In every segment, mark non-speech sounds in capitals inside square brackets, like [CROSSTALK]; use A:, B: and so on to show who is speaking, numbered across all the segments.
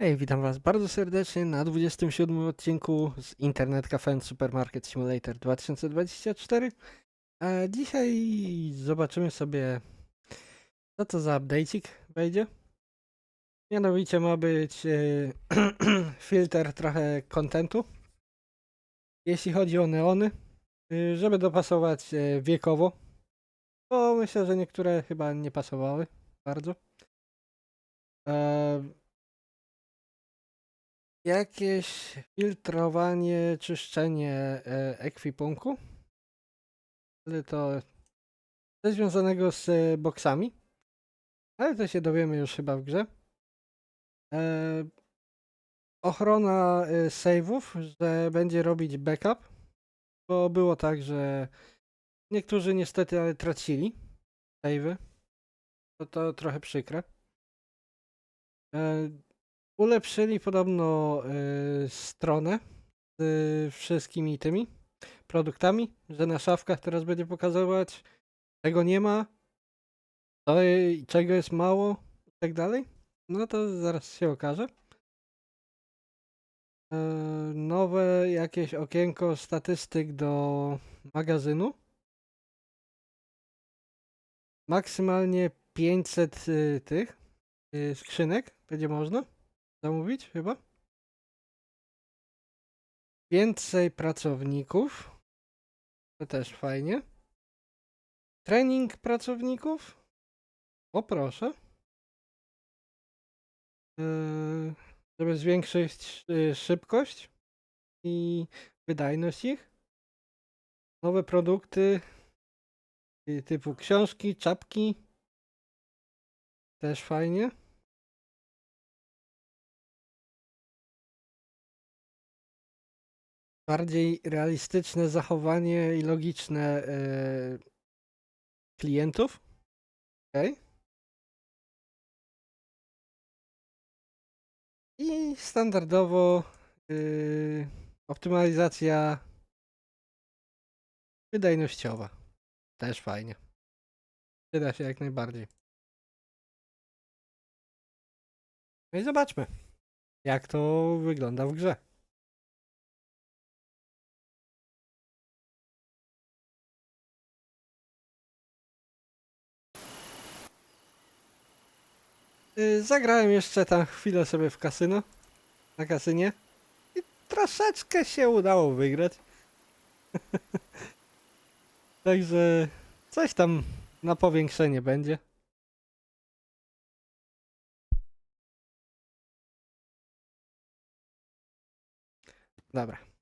A: Hej, witam Was bardzo serdecznie na 27 odcinku z Internet Cafe Supermarket Simulator 2024. A dzisiaj zobaczymy sobie, co to za update'ik wejdzie. Mianowicie ma być e, [CLEARS THROAT] filtr trochę kontentu, jeśli chodzi o neony, e, żeby dopasować e, wiekowo, bo myślę, że niektóre chyba nie pasowały bardzo. Jakieś filtrowanie, czyszczenie e, ekwipunku. Ale to coś związanego z e, boksami. Ale to się dowiemy już chyba w grze. E, ochrona e, save'ów, że będzie robić backup. Bo było tak, że niektórzy niestety ale tracili save'y. To, to trochę przykre. E, ulepszyli podobno y, stronę z wszystkimi tymi produktami, że na szafkach teraz będzie pokazywać czego nie ma, co, i- czego jest mało i tak dalej. No to zaraz się okaże. E, nowe jakieś okienko statystyk do magazynu. Maksymalnie 500 y, tych y, skrzynek będzie można zamówić chyba. Więcej pracowników. To też fajnie. Trening pracowników. O proszę. Yy, żeby zwiększyć szybkość i wydajność ich. Nowe produkty typu książki, czapki. Też fajnie. Bardziej realistyczne zachowanie i logiczne e, klientów. Okay. I standardowo y, optymalizacja wydajnościowa. Też fajnie. Przyda się jak najbardziej. No i zobaczmy, jak to wygląda w grze. Zagrałem jeszcze tam chwilę sobie w kasyno. Na kasynie. I troszeczkę się udało wygrać. [LAUGHS] Także coś tam na powiększenie będzie. Dobra.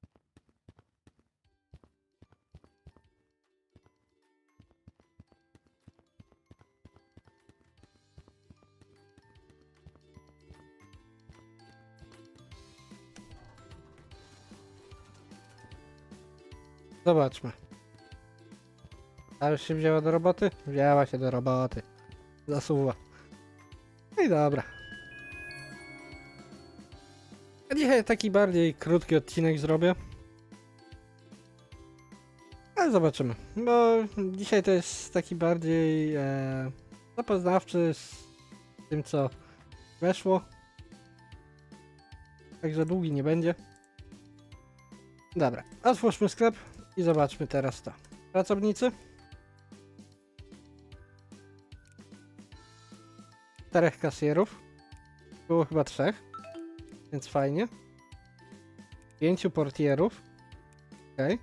A: Zobaczmy. A już się wzięła do roboty? Wzięła się do roboty. Zasuwa. No i dobra. A dzisiaj taki bardziej krótki odcinek zrobię. Ale zobaczymy. Bo dzisiaj to jest taki bardziej e, zapoznawczy z tym co weszło. Także długi nie będzie. Dobra, otwórzmy sklep i zobaczmy teraz to. Pracownicy. Czterech kasjerów. Było chyba trzech, więc fajnie. Pięciu portierów. Okej.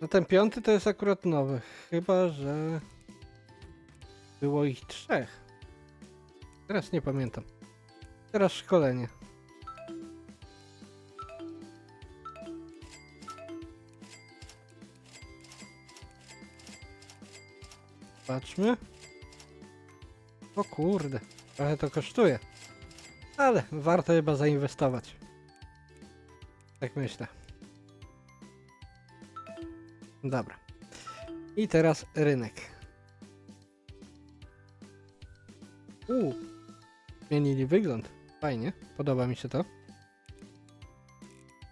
A: No ten piąty to jest akurat nowy. Chyba, że było ich trzech. Teraz nie pamiętam. Teraz szkolenie. Patrzmy. O kurde, trochę to kosztuje. Ale warto chyba zainwestować. Tak myślę. Dobra. I teraz rynek. Uuu, zmienili wygląd. Fajnie, podoba mi się to.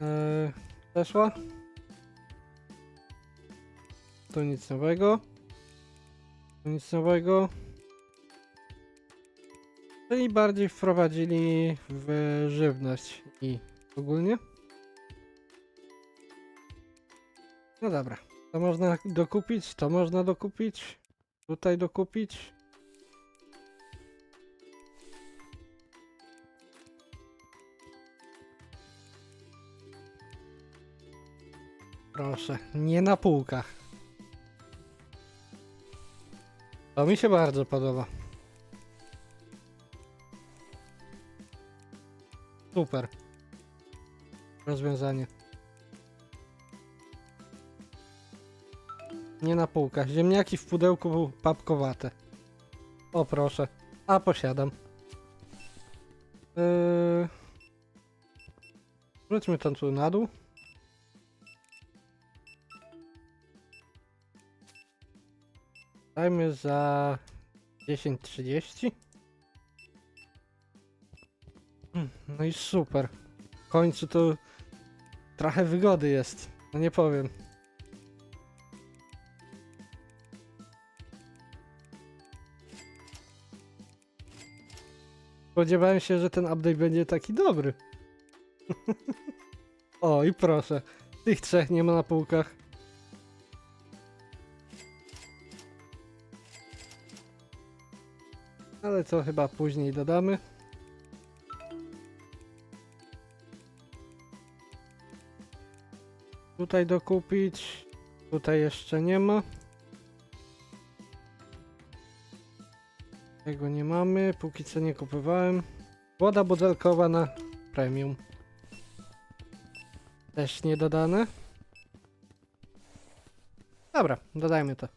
A: Eee, weszła. Tu nic nowego. Nic nowego. Czyli bardziej wprowadzili w żywność i ogólnie. No dobra. To można dokupić, to można dokupić. Tutaj dokupić. Proszę, nie na półkach. To mi się bardzo podoba. Super. Rozwiązanie. Nie na półkach. Ziemniaki w pudełku papkowate. O proszę. A posiadam. Yy... Wróćmy tam tu na dół. Dajmy za 10.30. Mm, No i super. W końcu to trochę wygody jest. No nie powiem. Spodziewałem się, że ten update będzie taki dobry. [LAUGHS] o i proszę. Tych trzech nie ma na półkach. Ale to chyba później dodamy. Tutaj dokupić. Tutaj jeszcze nie ma. Tego nie mamy. Póki co nie kupowałem. Woda butelkowa na premium. Też nie dodane. Dobra, dodajmy to.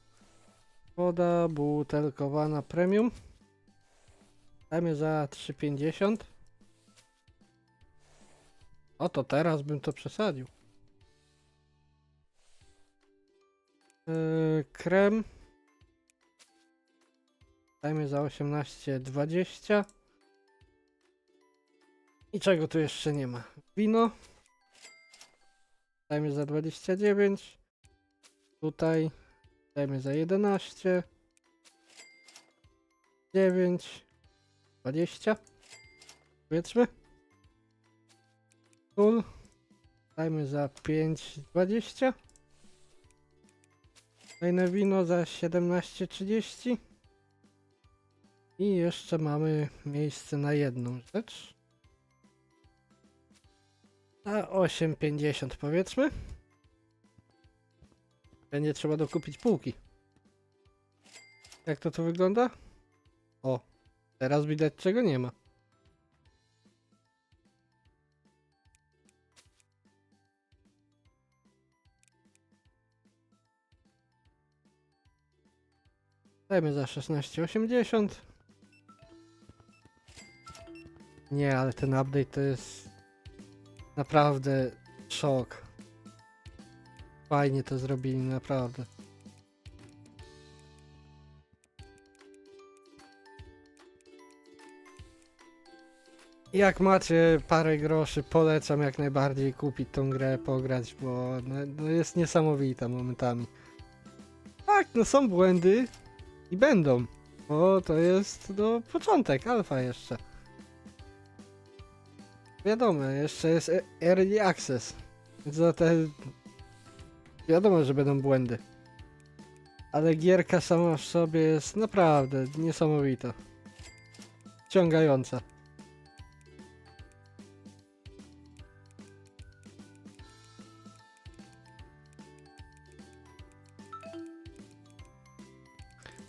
A: Woda butelkowa na premium. Dajmy za 3,50. Oto teraz bym to przesadził. Yy, krem. Dajmy za 18,20. I czego tu jeszcze nie ma? Wino. Dajmy za 29. Tutaj dajmy za 11. 9. 20. Powiedzmy. Sól. Dajmy za 5,20. Kolejne wino za 17,30. I jeszcze mamy miejsce na jedną rzecz. Za 8,50 powiedzmy. Będzie trzeba dokupić półki. Jak to tu wygląda? Teraz widać czego nie ma. Dajmy za 16,80. Nie, ale ten update to jest naprawdę szok. Fajnie to zrobili, naprawdę. Jak macie parę groszy, polecam jak najbardziej kupić tą grę, pograć, bo no, no jest niesamowita momentami. Tak, no są błędy i będą, bo to jest no, początek, alfa jeszcze. Wiadomo, jeszcze jest e- early access, więc za te wiadomo, że będą błędy. Ale gierka sama w sobie jest naprawdę niesamowita. Ciągająca.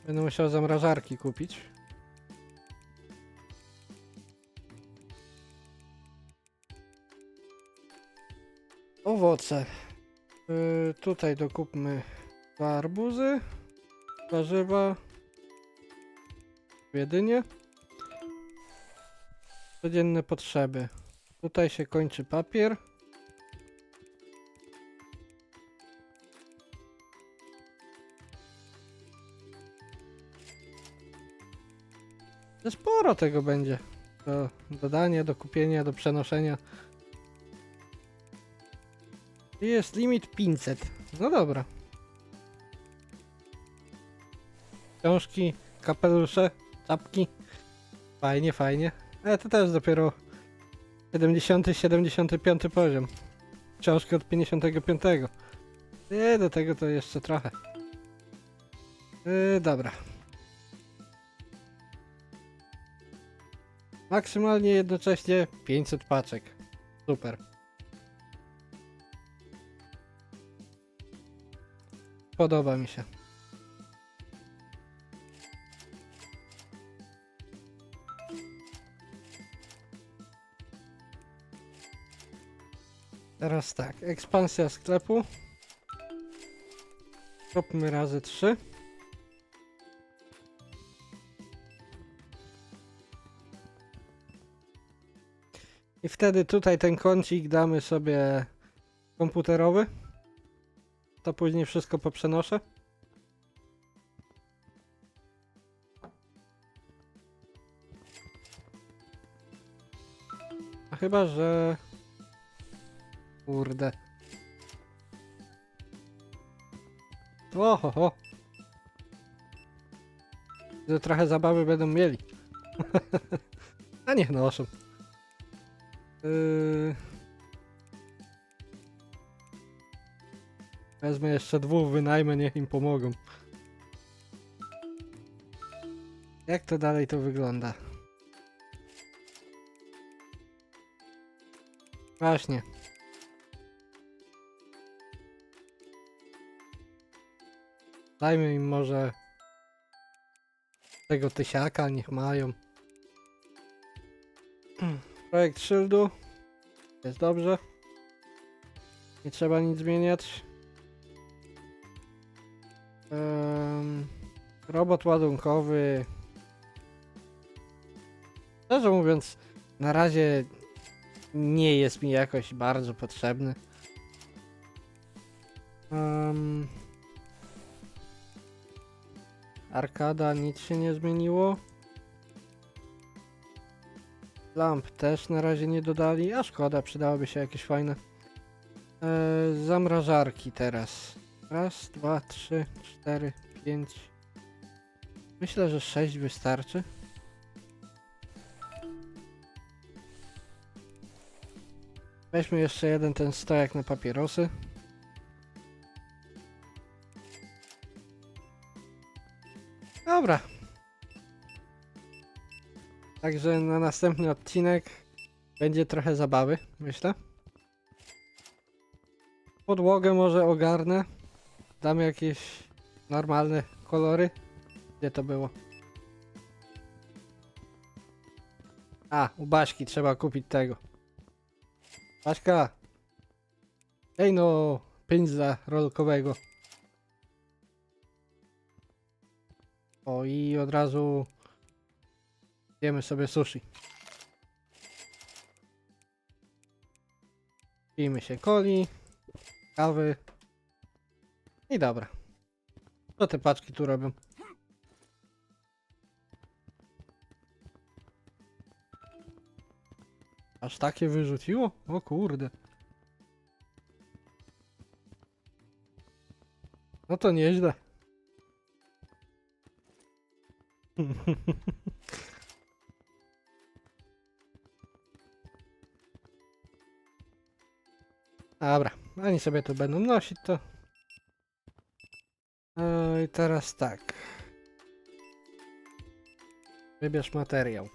A: Będę musiał zamrażarki kupić. Owoce. Yy, tutaj dokupmy dwa arbuzy, warzywa, jedynie. Codzienne potrzeby. Tutaj się kończy papier. To Sporo tego będzie. Do dodania, do kupienia, do przenoszenia. I Jest limit 500. No dobra. książki, kapelusze, czapki. Fajnie, fajnie. Ale to też dopiero 70-75 poziom. Książki od 55. Nie, do tego to jeszcze trochę. Yy, dobra. Maksymalnie jednocześnie 500 paczek. Super. Podoba mi się. Teraz tak, ekspansja sklepu. Róbmy razy 3. I wtedy tutaj ten kącik damy sobie komputerowy. To później wszystko poprzenoszę. A chyba, że... Kurde. Oho, ho. Że trochę zabawy będą mieli. [LAUGHS] A niech noszą. Yy... Wezmę jeszcze dwóch, wynajmę, niech im pomogą. Jak to dalej to wygląda? Właśnie. Dajmy im może tego tysiaka, niech mają. [CLEARS THROAT] Projekt szyldu. Jest dobrze. Nie trzeba nic zmieniać. Em, robot ładunkowy. Szczerze mówiąc, na razie nie jest mi jakoś bardzo potrzebny. Em, arkada nic się nie zmieniło. Lamp też na razie nie dodali, a szkoda, przydałoby się jakieś fajne. E, zamrażarki teraz. Raz, dwa, trzy, cztery, pięć. Myślę, że sześć wystarczy. Weźmy jeszcze jeden ten stojak na papierosy. Dobra. Także na następny odcinek będzie trochę zabawy, myślę. Podłogę może ogarnę. Dam jakieś normalne kolory. Gdzie to było? A, u Baśki trzeba kupić tego. Baśka! Ej no, pędzla rolkowego. O i od razu jemy sobie sushi. Pijmy się coli, kawy. I dobra. Co te paczki tu robią? Aż takie wyrzuciło? O kurde. No to nieźle. [LAUGHS] Dobra, oni sobie tu będą nosić to. No i teraz tak. Wybierz materiał.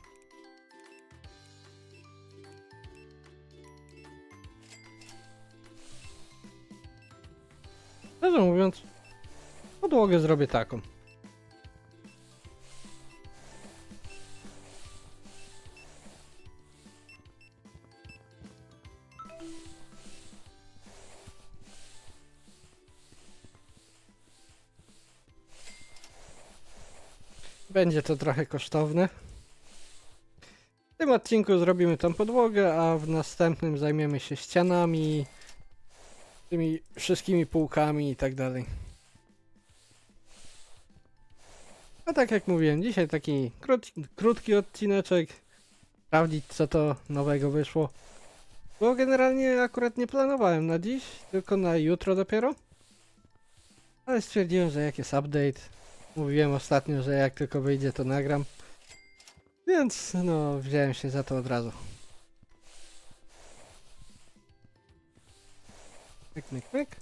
A: Szczerze mówiąc, podłogę zrobię taką. Będzie to trochę kosztowne. W tym odcinku zrobimy tą podłogę, a w następnym zajmiemy się ścianami, tymi wszystkimi półkami i tak dalej. A tak jak mówiłem, dzisiaj taki krót, krótki odcineczek. Sprawdzić co to nowego wyszło. Bo generalnie akurat nie planowałem na dziś, tylko na jutro dopiero. Ale stwierdziłem, że jak jest update, Mówiłem ostatnio, że jak tylko wyjdzie, to nagram. Więc no, wziąłem się za to od razu. Myk, myk, myk.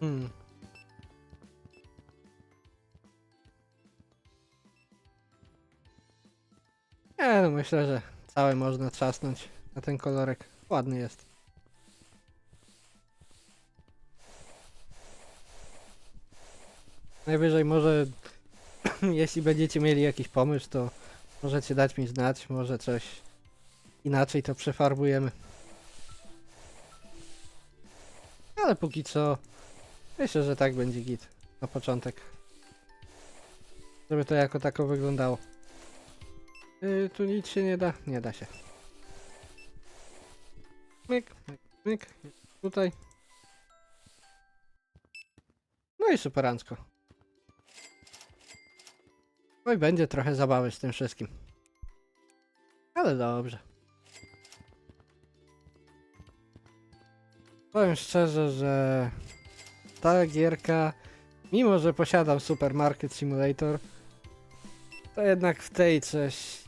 A: Hmm. Nie, no myślę, że całe można trzasnąć na ten kolorek. Ładny jest. Najwyżej może, [CLEARS THROAT] jeśli będziecie mieli jakiś pomysł, to możecie dać mi znać, może coś inaczej to przefarbujemy. Ale póki co, myślę, że tak będzie git na początek. Żeby to jako tako wyglądało. Yy, tu nic się nie da? Nie da się. Myk, myk, myk. Tutaj. No i superancko. No i będzie trochę zabawy z tym wszystkim. Ale dobrze. Powiem szczerze, że ta gierka, mimo że posiadam Supermarket Simulator, to jednak w tej coś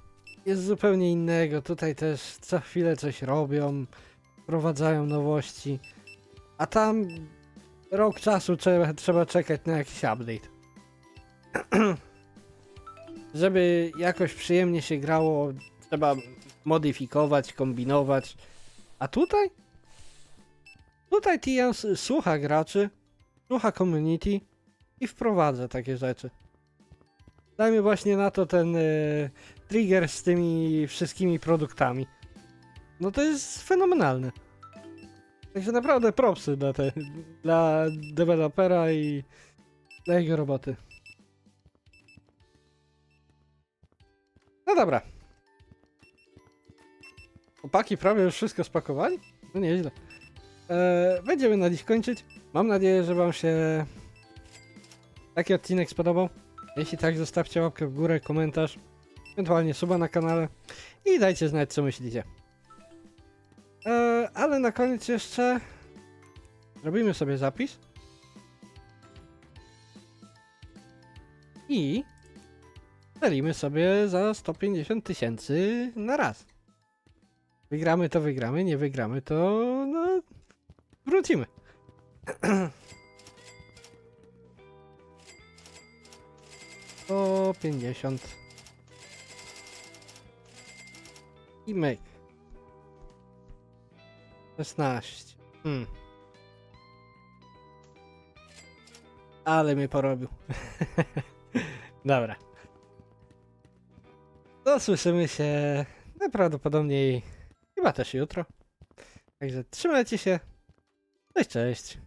A: jest zupełnie innego. Tutaj też co chwilę coś robią, wprowadzają nowości, a tam rok czasu trzeba, trzeba czekać na jakiś update. [CLEARS THROAT] Żeby jakoś przyjemnie się grało, trzeba modyfikować, kombinować. A tutaj? Tutaj Tian słucha graczy, słucha community i wprowadza takie rzeczy. Dajmy właśnie na to ten e, trigger z tymi wszystkimi produktami. No to jest fenomenalne. Także naprawdę propsy dla, te, dla dewelopera i dla jego roboty. No dobra. Chłopaki prawie już wszystko spakowali? No nieźle. Eee, będziemy na dziś kończyć. Mam nadzieję, że wam się taki odcinek spodobał. Jeśli tak, zostawcie łapkę w górę, komentarz, ewentualnie suba na kanale i dajcie znać, co myślicie. Eee, ale na koniec jeszcze robimy sobie zapis. I delimy sobie za 150 tysięcy na raz. Wygramy to wygramy, nie wygramy to no wrócimy. [CLEARS THROAT] O 50 i myk. 16. Hmm. Ale mnie porobił. [LAUGHS] Dobra. To słyszymy się najprawdopodobniej chyba też jutro. Także trzymajcie się. Cześć, cześć.